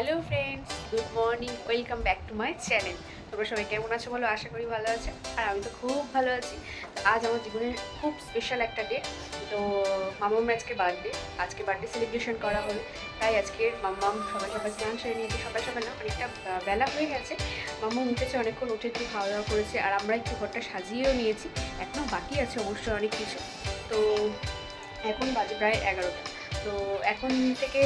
Hello friends good morning welcome back to my channel তোমরা সবাই কেমন আছো বলো? আশা করি ভালো আছে। আর আমি তো খুব ভালো আছি। তো আজ আমার জীবনের খুব স্পেশাল একটা ডে তো মামাম আজকে বার্থডে আজকে বার্থডে সেলিব্রেশন করা হবে। তাই আজকে মাম্মাম সবাই সবাই স্নান সেরে নিয়েছে। সবাই সবাই না, অনেকটা বেলা হয়ে গেছে। মাম্মা উঠেছে, অনেকক্ষণ উঠে একটু খাওয়া দাওয়া করেছে। আর আমরা একটু ঘরটা সাজিয়েও নিয়েছি। এখনও বাকি আছে অবশ্যই অনেক কিছু। তো এখন বাজে প্রায় এগারোটা। তো এখন থেকে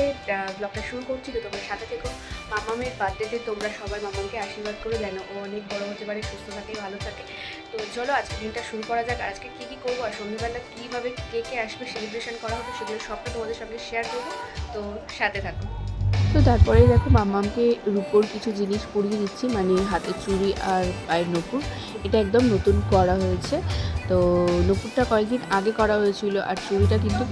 ব্লগটা শুরু করছি তো তোমরা সাথে থেকো। মামামের বার্থডেতে তোমরা সবাই মামামকে আশীর্বাদ করে যেন ও অনেক বড় হতে পারে, সুস্থ থাকে, ভালো থাকে। তো চলো আজকে দিনটা শুরু করা যাক। আজকে কী কী করব আর সন্ধ্যেবেলা কীভাবে কে কে আসবে সেলিব্রেশন করা হবে সেগুলো সবটা তোমাদের সঙ্গে শেয়ার করব। তো সাথে থাকো। তো তারপরে দেখো মাম্মামকে রূপোর কিছু জিনিস পরিয়ে দিচ্ছি মানে হাতের চুড়ি আর পায়ের নপুর। এটা একদম নতুন করা হয়েছে। তো নপুরটা কয়েকদিন আগে করা হয়েছিল আর চুড়িটা কিন্তু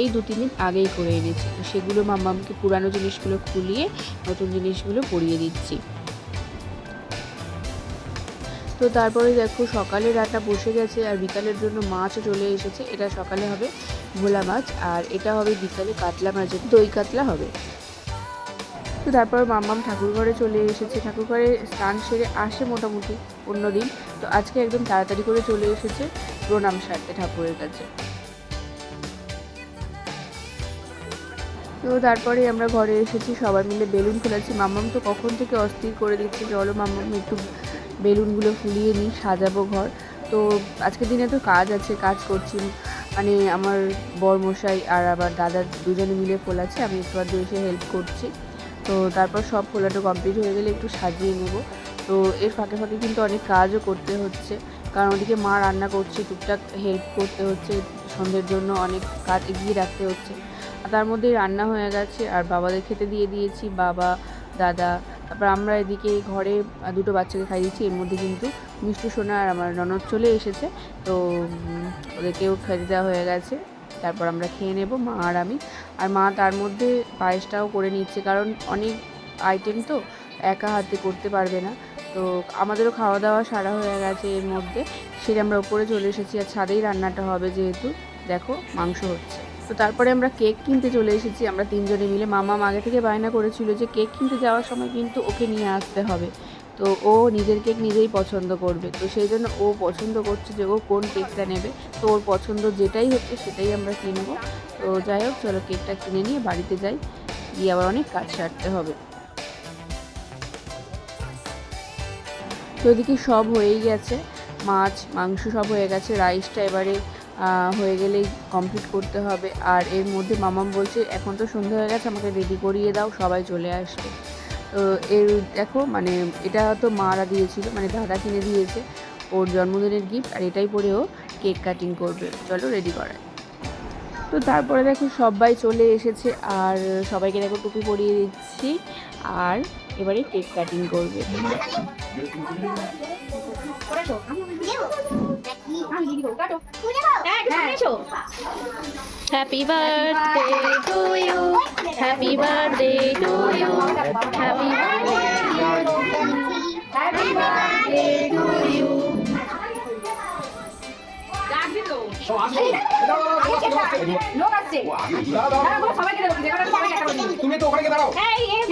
এই দু তিন দিন আগেই করে এনেছি। তো সেগুলো মাম্মামকে পুরানো জিনিসগুলো খুলিয়ে নতুন জিনিসগুলো পরিয়ে দিচ্ছি। তো তারপরে দেখো সকালে রান্না বসে গেছে আর বিকালের জন্য মাছও চলে এসেছে। এটা সকালে হবে ভোলা মাছ আর এটা হবে বিকালে কাতলা মাছের দই কাতলা হবে। তো তারপর মাম্মাম ঠাকুর ঘরে চলে এসেছে। ঠাকুর ঘরে স্নান সেরে আসে মোটামুটি অন্য দিন। তো আজকে একদম তাড়াতাড়ি করে চলে এসেছে প্রণাম সারতে ঠাকুরের কাছে। তো তারপরে আমরা ঘরে এসেছি, সবাই মিলে বেলুন ফেলাচ্ছি মাম্মাম তো কখন থেকে অস্থির করে দিচ্ছে, চলো মাম্মাম একটু বেলুনগুলো ফুলিয়ে নিই, সাজাবো ঘর। তো আজকের দিনে তো কাজ আছে, কাজ করছি। মানে আমার বর মশাই আর আবার দাদা দুজনে মিলে ফোলাচ্ছে, আমি একটু আধটু এসে হেল্প করছি। তো তারপর সব ফোলাটো কমপ্লিট হয়ে গেলে একটু সাজিয়ে নেব। তো এর ফাঁকে ফাঁকে কিন্তু অনেক কাজও করতে হচ্ছে। কারণ ওদিকে মা রান্না করছে, টুকটাক হেল্প করতে হচ্ছে, সন্ধ্যের জন্য অনেক কাজ এগিয়ে রাখতে হচ্ছে। আর তার মধ্যে রান্না হয়ে গেছে, আর বাবাদের খেতে দিয়ে দিয়েছি, বাবা, দাদা, তারপর আমরা এদিকে ঘরে দুটো বাচ্চাকে খাই দিচ্ছি এর মধ্যে কিন্তু মিষ্টি, সোনা আর আমার ননদ চলে এসেছে। তো ওদেরকেও খেতে দেওয়া হয়ে গেছে। তারপর আমরা খেয়ে নেব, মা আর আমি। আর মা তার মধ্যে পায়েসটাও করে নিচ্ছে, কারণ অনেক আইটেম তো একা হাতে করতে পারবে না। তো আমাদেরও খাওয়া দাওয়া সারা হয়ে গেছে এর মধ্যে। সেটা আমরা ওপরে চলে এসেছি আর ছাদেই রান্নাটা হবে যেহেতু। দেখো, মাংস হচ্ছে। তো তারপরে আমরা কেক কিনতে চলে এসেছি। আমরা তিনজনে মিলে, মামা আগে থেকে বায়না করেছিল যে কেক কিনতে যাওয়ার সময় কিন্তু ওকে নিয়ে আসতে হবে। তো ও নিজের কেক নিজেই পছন্দ করবে। তো সেই জন্য ও পছন্দ করছে যে ও কোন কেকটা নেবে। তো ওর পছন্দ যেটাই হচ্ছে সেটাই আমরা কিনবো তো যাই হোক, চলো কেকটা কিনে নিয়ে বাড়িতে যাই। গিয়ে আবার অনেক কাজ সারতে হবে। তো ওদিকে সব হয়েই গেছে। মাছ, মাংস সব হয়ে গেছে। রাইসটা এবারে হয়ে গেলেই কমপ্লিট করতে হবে। আর এর মধ্যে মামাম বলছে, এখন তো সন্ধে হয়ে গেছে, আমাকে রেডি করিয়ে দাও, সবাই চলে আসবে। এর দেখো মানে এটা তো মারা দিয়েছিল মানে দাদা কিনে দিয়েছে ওর জন্মদিনের গিফট আর এটাই পরে ও কেক কাটিং করবে। চলো রেডি করায় তো তারপরে দেখো সবাই চলে এসেছে, আর সবাইকে দেখো টুপি পরিয়ে দিচ্ছি, আর এবারে কেক কাটিং করবে। Happy birthday to you. Happy birthday to you. Happy birthday. Happy birthday to you. তুমি তো ওখানে গিয়ে দাঁড়াও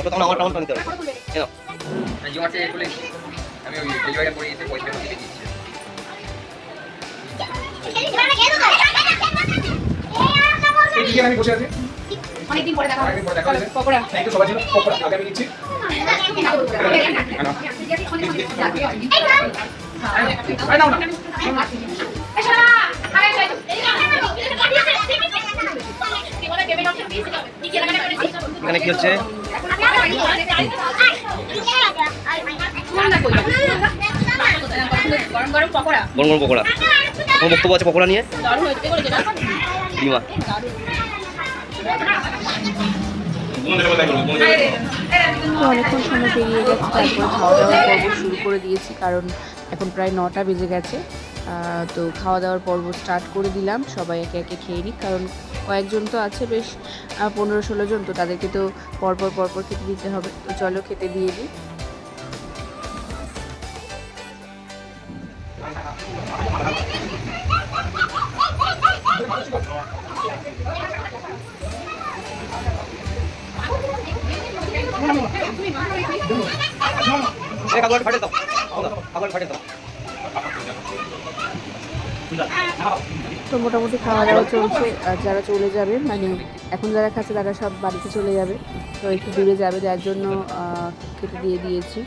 ওটা তখন আমার টাউন নিতে হবে কেন জিও মাসে চলে আমি ওই ডেলিভারি করে এসে পয়সা দিয়ে দিচ্ছি। আমি বসে আছি। অনেকদিন পরে দেখা অনেকদিন পরে দেখা পকোড়া। থ্যাংক ইউ সবার জন্য পকোড়া। আগে আমি দিচ্ছি আরে নাও না এখানে কি হচ্ছে? গরম গরম পকোড়া। পকোড়া বক্তব্য আছে পকোড়া নিয়ে? দিমা। অনেকক্ষণ সময় পেরিয়ে গেছে, তারপরে খাওয়া দাওয়ার পর্ব শুরু করে দিয়েছি, কারণ এখন প্রায় নটা বেজে গেছে। তো খাওয়া দাওয়ার পর্ব স্টার্ট করে দিলাম। সবাই একে একে খেয়ে নিক, কারণ কয়েকজন তো আছে বেশ পনেরো ষোলো জন, তো তাদেরকে তো পরপর পরপর খেতে দিতে হবে। তো চলো খেতে দিয়ে দিই। ফাটে দাও। ফাটে দাও। তো মোটামুটি খাওয়া দাওয়া চলছে, আর যারা চলে যাবে মানে এখন যারা খাচ্ছে তারা সব বাড়িতে চলে যাবে। তো একটু দূরে যাবে, যার জন্য খেতে দিয়ে দিয়েছি।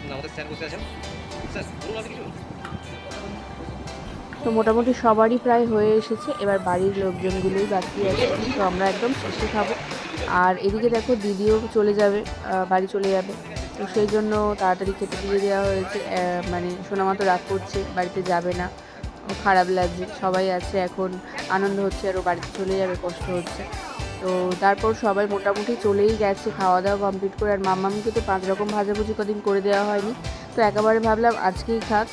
তো মোটামুটি সবারই প্রায় হয়ে এসেছে, এবার বাড়ির লোকজনগুলোই বাকি আছে, তো আমরা একদম শেষে খাব। আর এদিকে দেখো দিদিও চলে যাবে বাড়ি চলে যাবে। তো সেই জন্য তাড়াতাড়ি খেতে দিয়ে দেওয়া হয়েছে মানে সোনামা তো রাগ করছে, বাড়িতে যাবে না। খারাপ লাগছে, সবাই আছে এখন, আনন্দ হচ্ছে আর বাড়িতে চলে যাবে, কষ্ট হচ্ছে। তো তারপর সবাই মোটামুটি চলেই গেছে খাওয়া দাওয়া কমপ্লিট করে, আর মাম্মামকে তো পাঁচ রকম ভাজাভুজি কদিন করে দেওয়া হয়নি। তো একেবারে ভাবলাম আজকেই খাক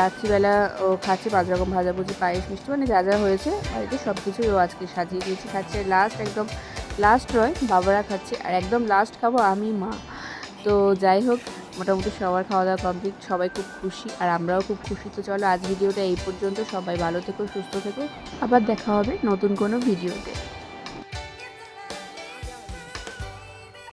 রাত্রিবেলা ও খাচ্ছে পাঁচ রকম ভাজাভুজি, পায়েস, মিষ্টি মানে যা যা হয়েছে, বাড়িতে সব কিছুই ও আজকে সাজিয়ে দিয়েছি, খাচ্ছে লাস্ট একদম লাস্ট রয় বাবারা খাচ্ছে, আর একদম লাস্ট খাব আমি, মা। তো যাই হোক মোটামুটি সবার খাওয়া দাওয়া কমপ্লিট সবাই খুব খুশি আর আমরাও খুব খুশি। তো চলো আজ ভিডিওটা এই পর্যন্ত, সবাই ভালো থেকো, সুস্থ থেকো। আবার দেখা হবে নতুন কোনো ভিডিওতে।